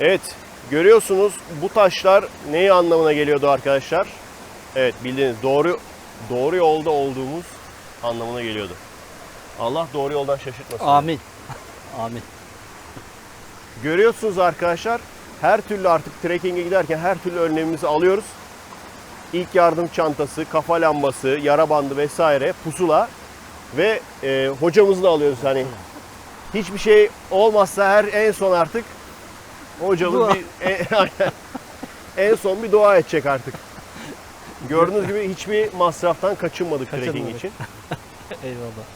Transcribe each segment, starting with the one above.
Evet, görüyorsunuz bu taşlar neyi anlamına geliyordu arkadaşlar? Evet, bildiğiniz doğru doğru yolda olduğumuz anlamına geliyordu. Allah doğru yoldan şaşırtmasın. Amin. Amin. Görüyorsunuz arkadaşlar, her türlü artık trekking'e giderken her türlü önlemimizi alıyoruz. İlk yardım çantası, kafa lambası, yara bandı vesaire, pusula ve e, hocamızı da alıyoruz hani. Hiçbir şey olmazsa her en son artık hocamız Dua. bir e, aynen. en son bir dua edecek artık. Gördüğünüz gibi hiçbir masraftan kaçınmadık trekking Kaçınmadık. için. Eyvallah.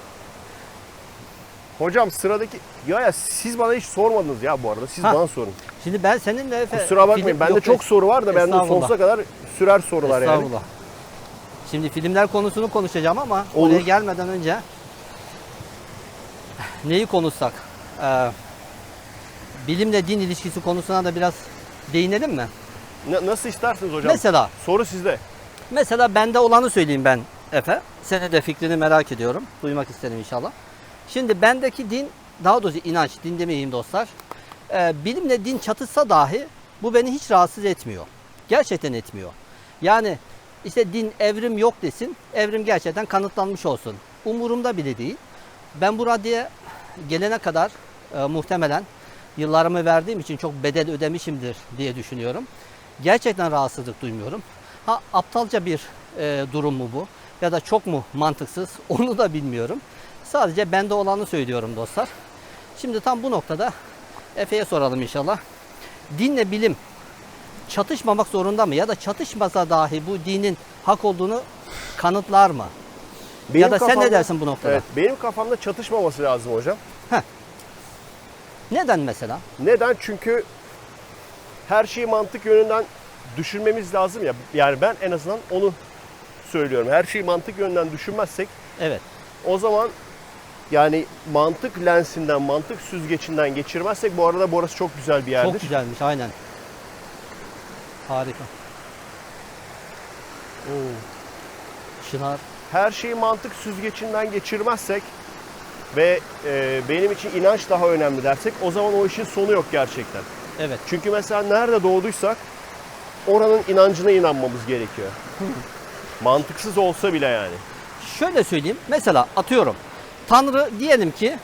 Hocam sıradaki ya ya siz bana hiç sormadınız ya bu arada. Siz Ha. bana sorun. Şimdi ben seninle Efe... Kusura bakmayın. film- Bende yok, çok soru var da bende Estağfurullah. sonsuza kadar sürer sorular yani. Estağfurullah. Şimdi filmler konusunu konuşacağım ama Olur. oraya gelmeden önce neyi konuşsak? Ee, bilimle din ilişkisi konusuna da biraz değinelim mi? Na- nasıl istersiniz hocam? Mesela Soru sizde. Mesela bende olanı söyleyeyim ben Efe. Senin de fikrini merak ediyorum. Duymak isterim inşallah. Şimdi bendeki din, daha doğrusu inanç, din demeyeyim dostlar. Ee, bilimle din çatışsa dahi bu beni hiç rahatsız etmiyor. Gerçekten etmiyor. Yani işte din evrim yok desin, evrim gerçekten kanıtlanmış olsun. Umurumda bile değil. Ben bu raddeye gelene kadar e, muhtemelen yıllarımı verdiğim için çok bedel ödemişimdir diye düşünüyorum. Gerçekten rahatsızlık duymuyorum. Ha aptalca bir e, durum mu bu ya da çok mu mantıksız onu da bilmiyorum. Sadece bende olanı söylüyorum dostlar. Şimdi tam bu noktada Efe'ye soralım inşallah. Dinle bilim çatışmamak zorunda mı ya da çatışmasa dahi bu dinin hak olduğunu kanıtlar mı? ya da sen ne kafamda- dersin bu noktada? Evet, benim kafamda çatışmaması lazım hocam. Neden mesela? Neden? Çünkü her şeyi mantık yönünden düşünmemiz lazım ya. Yani ben en azından onu söylüyorum. Her şeyi mantık yönünden düşünmezsek Evet. o zaman yani mantık lensinden, mantık süzgecinden geçirmezsek bu arada burası çok güzel bir yerdir. Çok güzelmiş aynen. Harika. Oo. Çınar. her şeyi mantık süzgecinden geçirmezsek ve e, benim için inanç daha önemli dersek o zaman o işin sonu yok gerçekten. Evet. Çünkü mesela nerede doğduysak oranın inancına inanmamız gerekiyor. Mantıksız olsa bile yani. Şöyle söyleyeyim. Mesela atıyorum. Tanrı diyelim ki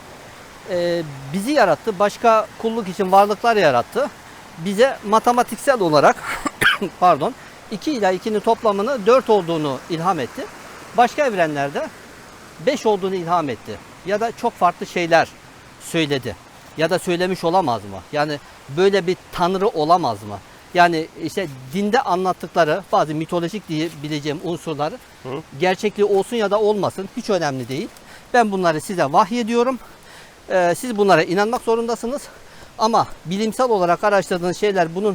e, bizi yarattı. Başka kulluk için varlıklar yarattı. Bize matematiksel olarak pardon 2 ile 2'nin toplamını 4 olduğunu ilham etti. Başka evrenlerde 5 olduğunu ilham etti. Ya da çok farklı şeyler söyledi. Ya da söylemiş olamaz mı? Yani böyle bir tanrı olamaz mı? Yani işte dinde anlattıkları bazı mitolojik diyebileceğim unsurları gerçekliği olsun ya da olmasın hiç önemli değil. Ben bunları size vahyediyorum. Ee, siz bunlara inanmak zorundasınız. Ama bilimsel olarak araştırdığınız şeyler bunun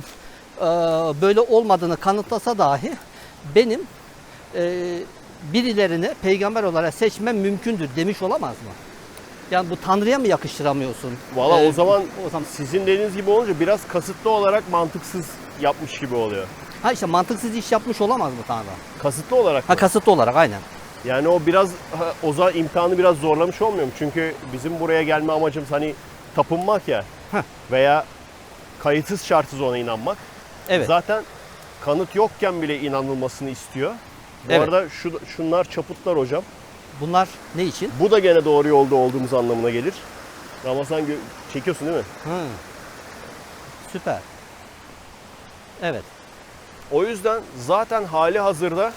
e, böyle olmadığını kanıtlasa dahi benim e, birilerini peygamber olarak seçmem mümkündür demiş olamaz mı? Yani bu Tanrı'ya mı yakıştıramıyorsun? Valla Ee, o zaman o zaman sizin dediğiniz gibi olunca biraz kasıtlı olarak mantıksız yapmış gibi oluyor. ha işte mantıksız iş yapmış olamaz mı Tanrı? Kasıtlı olarak Ha mı? kasıtlı olarak aynen. Yani o biraz ha, o zaman imtihanı biraz zorlamış olmuyor mu? Çünkü bizim buraya gelme amacımız hani tapınmak ya Heh. veya kayıtsız şartsız ona inanmak. Evet. Zaten kanıt yokken bile inanılmasını istiyor. Bu Evet. arada şu, şunlar çaputlar hocam. Bunlar ne için? Bu da gene doğru yolda olduğumuz anlamına gelir. Ramazan çekiyorsun değil mi? Hı. Süper. Evet. O yüzden zaten hali hazırda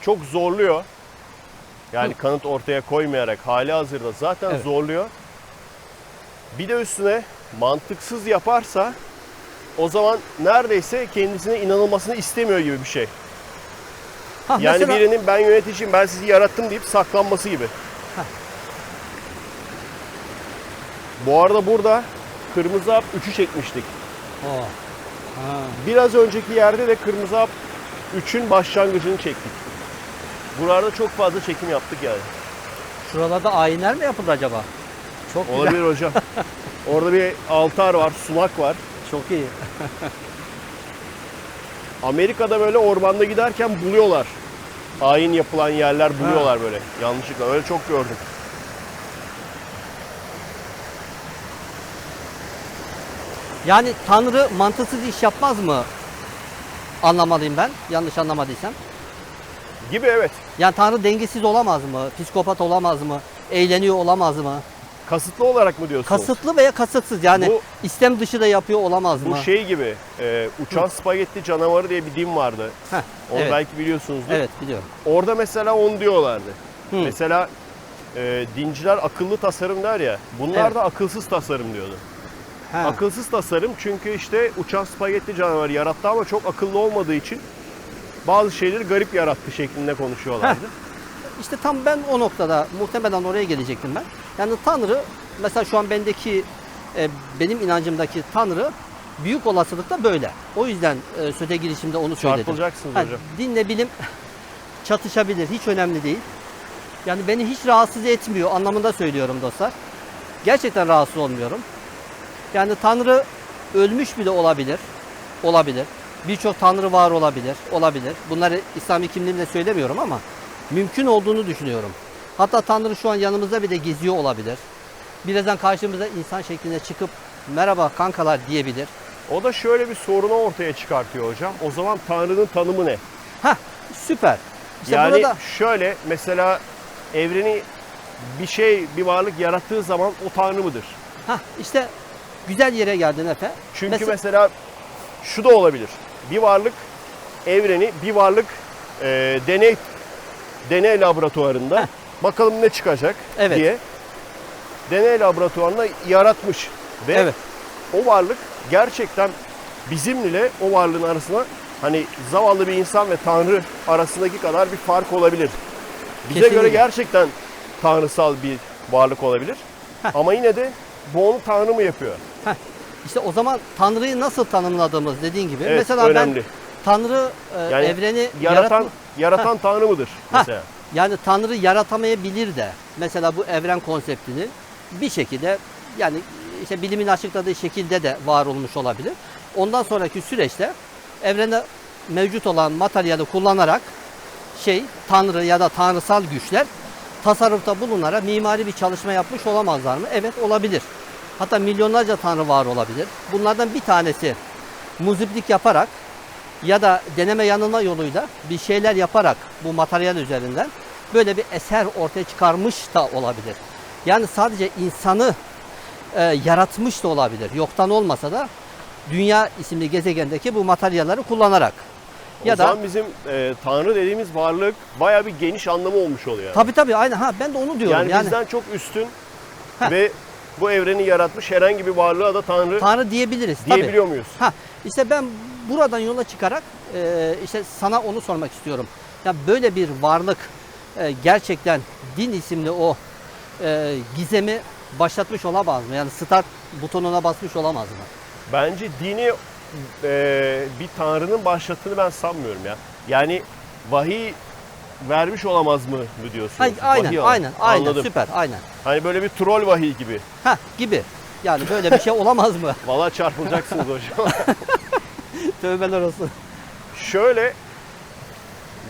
çok zorluyor. Yani Hı. kanıt ortaya koymayarak hali hazırda zaten Evet. zorluyor. Bir de üstüne mantıksız yaparsa o zaman neredeyse kendisine inanılmasını istemiyor gibi bir şey. Ha, Yani mesela- birinin ben yöneticiyim, ben sizi yarattım deyip saklanması gibi. Heh. Bu arada burada kırmızı hap 3'ü çekmiştik. Oo. Ha. Biraz önceki yerde de kırmızı hap 3'ün başlangıcını çektik. Buralarda çok fazla çekim yaptık yani. Şuralarda ayinler mi yapıldı acaba? Çok güzel. Olabilir hocam. Orada bir altar var, sunak var. Çok iyi. Amerika'da böyle ormanda giderken buluyorlar. Ayin yapılan yerler buluyorlar böyle. Yanlışlıkla. Öyle çok gördüm. Yani Tanrı mantıksız iş yapmaz mı? Anlamalıyım ben. Yanlış anlamadıysam. Gibi evet. Yani Tanrı dengesiz olamaz mı? Psikopat olamaz mı? Eğleniyor olamaz mı? Kasıtlı olarak mı diyorsunuz? Kasıtlı veya kasıtsız yani Bu- istem dışı da yapıyor olamaz Bu mı? şey gibi e, uçan spagetti canavarı diye bir din vardı. Heh, Onu evet. belki biliyorsunuzdur. Evet biliyorum. Orada mesela on diyorlardı. Hı. Mesela e, dinciler akıllı tasarım der ya. Bunlar Evet. da akılsız tasarım diyordu. Ha. Akılsız tasarım çünkü işte uçan spagetti canavarı yarattı ama çok akıllı olmadığı için bazı şeyleri garip yarattı şeklinde konuşuyorlardı. İşte tam ben o noktada muhtemelen oraya gelecektim ben. Yani Tanrı mesela şu an bendeki e, benim inancımdaki Tanrı büyük olasılıkla böyle. O yüzden e, söte girişimde onu söyledim. Çarpılacaksınız Ha, hocam. dinle bilim çatışabilir. Hiç önemli değil. Yani beni hiç rahatsız etmiyor anlamında söylüyorum dostlar. Gerçekten rahatsız olmuyorum. Yani Tanrı ölmüş bile olabilir. Olabilir. Birçok Tanrı var olabilir. Olabilir. Bunları İslami kimliğimle söylemiyorum ama mümkün olduğunu düşünüyorum. Hatta Tanrı şu an yanımızda bile geziyor olabilir. Birazdan karşımıza insan şeklinde çıkıp merhaba kankalar diyebilir. O da şöyle bir sorunu ortaya çıkartıyor hocam. O zaman Tanrı'nın tanımı ne? Hah süper. İşte yani burada şöyle mesela evreni bir şey, bir varlık yarattığı zaman o Tanrı mıdır? hah işte güzel yere geldin Efe. Çünkü Mesela- mesela şu da olabilir. Bir varlık evreni, bir varlık e, deney deney laboratuvarında Heh. Bakalım ne çıkacak Evet. diye deney laboratuvarında yaratmış ve Evet. o varlık gerçekten bizimle o varlığın arasına hani zavallı bir insan ve Tanrı arasındaki kadar bir fark olabilir. Bize Kesinlikle. göre gerçekten tanrısal bir varlık olabilir. Ama yine de bu onu Tanrı mı yapıyor? Heh, İşte o zaman Tanrı'yı nasıl tanımladığımız dediğin gibi. Evet, mesela önemli. ben Tanrı e, Yani evreni Yaratan yaratma- yaratan Tanrı mıdır mesela? Yani Tanrı yaratamayabilir de mesela bu evren konseptini bir şekilde yani işte bilimin açıkladığı şekilde de var olmuş olabilir. Ondan sonraki süreçte evrende mevcut olan materyali kullanarak şey Tanrı ya da tanrısal güçler tasarrufta bulunarak mimari bir çalışma yapmış olamazlar mı? Evet olabilir. Hatta milyonlarca tanrı var olabilir. Bunlardan bir tanesi muziplik yaparak ya da deneme yanılma yoluyla bir şeyler yaparak bu materyal üzerinden böyle bir eser ortaya çıkarmış da olabilir. Yani sadece insanı e, yaratmış da olabilir. Yoktan olmasa da Dünya isimli gezegendeki bu materyalleri kullanarak. Ya o da zaman bizim e, Tanrı dediğimiz varlık baya bir geniş anlamı olmuş oluyor. Yani, tabii tabii aynen ha ben de onu diyorum. yani, Yani, bizden çok üstün Heh. ve bu evreni yaratmış herhangi bir varlığa da Tanrı, Tanrı diyebiliriz. tabii. diyebiliyor muyuz? Ha işte ben buradan yola çıkarak e, işte sana onu sormak istiyorum. Ya böyle bir varlık e, gerçekten din isimli o e, gizemi başlatmış olamaz mı? Yani start butonuna basmış olamaz mı? Bence dini e, bir Tanrı'nın başlattığını ben sanmıyorum ya. Yani vahiy vermiş olamaz mı mı diyorsunuz? Ha, aynen, Vahiy aynen, aynen, Anladım. süper, aynen. Hani böyle bir troll vahiy gibi. Ha gibi. Yani böyle bir şey olamaz mı? Valla çarpılacaksınız hocam. Tövbeler olsun. Şöyle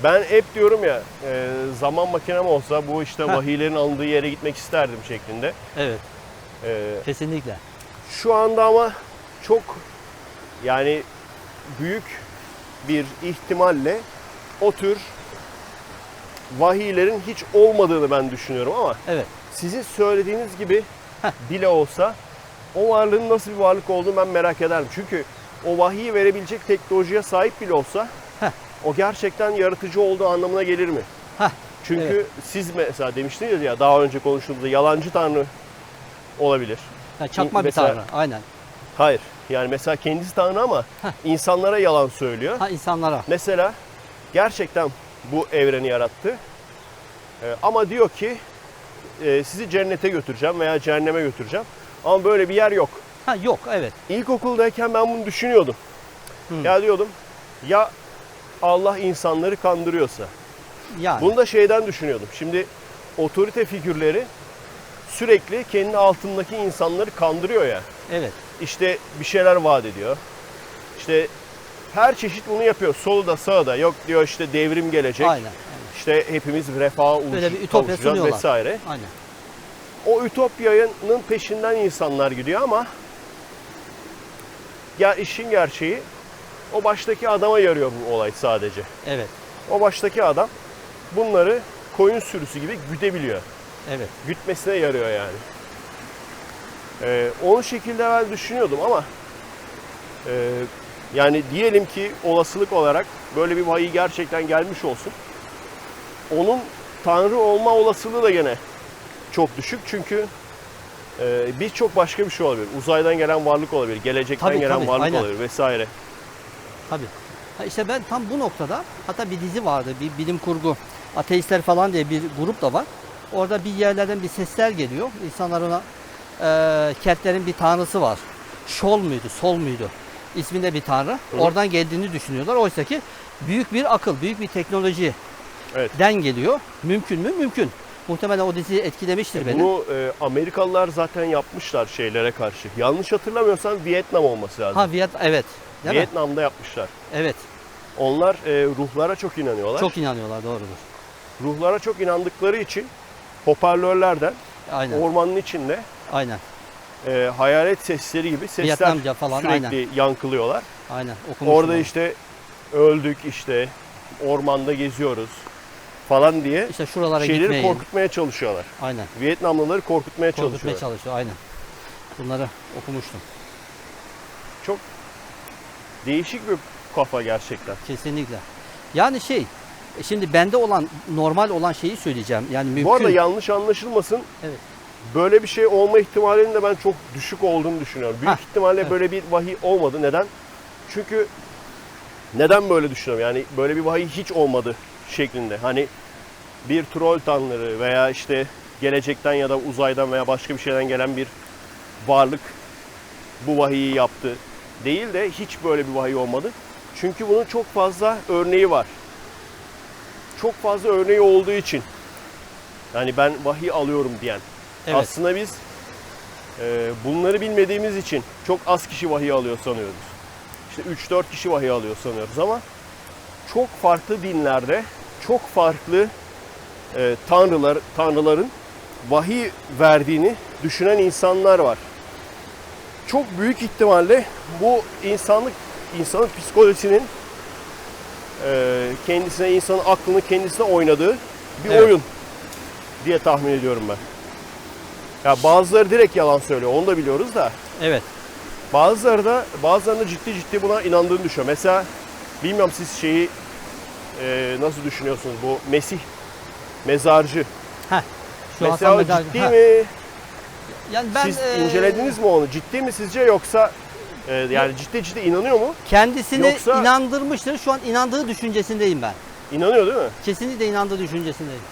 ben hep diyorum ya e, zaman makinem olsa bu işte Heh. vahiylerin alındığı yere gitmek isterdim şeklinde. Evet, E, kesinlikle. şu anda ama çok yani büyük bir ihtimalle o tür vahiylerin hiç olmadığını ben düşünüyorum ama Evet. sizin söylediğiniz gibi Heh. bile olsa o varlığın nasıl bir varlık olduğunu ben merak ederim. Çünkü o vahiyi verebilecek teknolojiye sahip bile olsa. O gerçekten yaratıcı olduğu anlamına gelir mi? Heh, Çünkü evet. siz mesela demiştiniz ya daha önce konuştuğumuzda yalancı tanrı olabilir. Ya çakma bir Mesela- tanrı. Aynen. Hayır. Yani mesela kendisi tanrı ama Heh. insanlara yalan söylüyor. Ha insanlara. Mesela gerçekten bu evreni yarattı. Ee, ama diyor ki e, sizi cennete götüreceğim veya cehenneme götüreceğim. Ama böyle bir yer yok. Ha yok, evet. İlkokuldayken ben bunu düşünüyordum. Hı. Ya diyordum ya Allah insanları kandırıyorsa. Yani. Bunu da şeyden düşünüyordum. Şimdi otorite figürleri sürekli kendi altındaki insanları kandırıyor ya. Evet. İşte bir şeyler vaat ediyor. İşte her çeşit bunu yapıyor. Solda sağda yok diyor işte devrim gelecek. Aynen. aynen. İşte hepimiz refaha uluş, Böyle bir ütopya kavuşacağız sunuyorlar. vesaire. Aynen. O ütopyanın peşinden insanlar gidiyor ama ya işin gerçeği o baştaki adama yarıyor bu olay sadece. Evet. O baştaki adam bunları koyun sürüsü gibi güdebiliyor. Evet. Gütmesine yarıyor yani. Ee, onu şekilde ben düşünüyordum ama e, yani diyelim ki olasılık olarak böyle bir vahiy gerçekten gelmiş olsun. Onun tanrı olma olasılığı da gene çok düşük çünkü e, birçok başka bir şey olabilir. Uzaydan gelen varlık olabilir, gelecekten Tabii, gelen tabii, varlık aynen. olabilir vesaire. Tabii. Ha işte ben tam bu noktada hatta bir dizi vardı. Bir bilim kurgu. Ateistler falan diye bir grup da var. Orada bir yerlerden bir sesler geliyor. İnsanlar ona eee Keltlerin bir tanrısı var. Şol muydu, sol muydu? İsminde bir tanrı. Oradan geldiğini düşünüyorlar. Oysa ki büyük bir akıl, büyük bir teknolojiden Evet. geliyor. Mümkün mü? Mümkün. Muhtemelen o dizi etkilemiştir beni. Bunu e, Amerikalılar zaten yapmışlar şeylere karşı. Yanlış hatırlamıyorsam Vietnam olması lazım. Ha Viet evet. Değil mi? Vietnam'da yapmışlar. Evet. Onlar e, ruhlara çok inanıyorlar. Çok inanıyorlar doğrudur. Ruhlara çok inandıkları için hoparlörlerden Aynen. ormanın içinde Aynen. e, hayalet sesleri gibi sesler Vietnamca falan, sürekli yankılıyorlar. Aynen. Okumuştum Orada onu. işte öldük işte ormanda geziyoruz falan diye işte şuralara şeyleri gitmeyin. korkutmaya çalışıyorlar. Aynen. Vietnamlıları korkutmaya Korkutmaya çalışıyorlar. çalışıyor aynen. Bunları okumuştum. Çok değişik bir kafa gerçekten. Kesinlikle. Yani şey, şimdi bende olan normal olan şeyi söyleyeceğim. Yani mümkün. Bu arada yanlış anlaşılmasın. Evet. Böyle bir şey olma ihtimalinin de ben çok düşük olduğunu düşünüyorum. Büyük Hah, ihtimalle evet. böyle bir vahiy olmadı. Neden? Çünkü neden böyle düşünüyorum? Yani böyle bir vahiy hiç olmadı şeklinde. Hani bir troll tanrı veya işte gelecekten ya da uzaydan veya başka bir şeyden gelen bir varlık bu vahiyi yaptı değil de hiç böyle bir vahiy olmadı. Çünkü bunun çok fazla örneği var. Çok fazla örneği olduğu için yani ben vahiy alıyorum diyen evet. aslında biz e, bunları bilmediğimiz için çok az kişi vahiy alıyor sanıyoruz. İşte 3-4 kişi vahiy alıyor sanıyoruz ama çok farklı dinlerde çok farklı e, tanrılar tanrıların vahiy verdiğini düşünen insanlar var. Çok büyük ihtimalle bu insanlık insanın psikolojisinin e, kendisine insanın aklını kendisine oynadığı bir Evet. oyun diye tahmin ediyorum ben. Ya bazıları direkt yalan söylüyor. Onu da biliyoruz da. Evet. Bazıları da bazılarının ciddi ciddi buna inandığını düşünüyor. Mesela bilmiyorum siz şeyi e, nasıl düşünüyorsunuz bu Mesih mezarcı. Şu Mesela Hasan ciddi Ha, mi? Yani ben Siz e, incelediniz mi onu? Ciddi mi sizce yoksa e, yani ciddi ciddi inanıyor mu? Kendisini Yoksa- inandırmıştır. Şu an inandığı düşüncesindeyim ben. İnanıyor değil mi? Kesinlikle inandığı düşüncesindeyim.